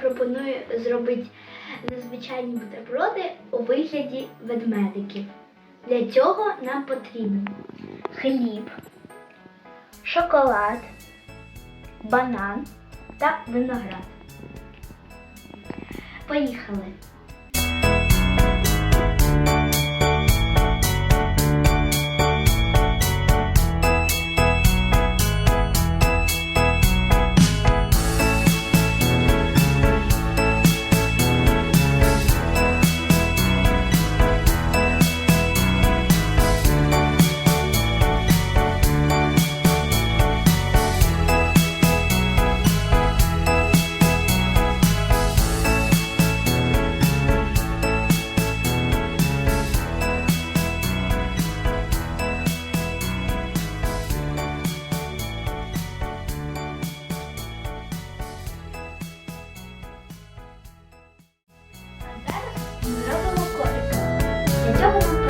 пропоную зробити незвичайні бутерброди у вигляді ведмедиків. Для цього нам потрібен хліб, шоколад, банан та виноград. Поїхали! Hoşçakalın.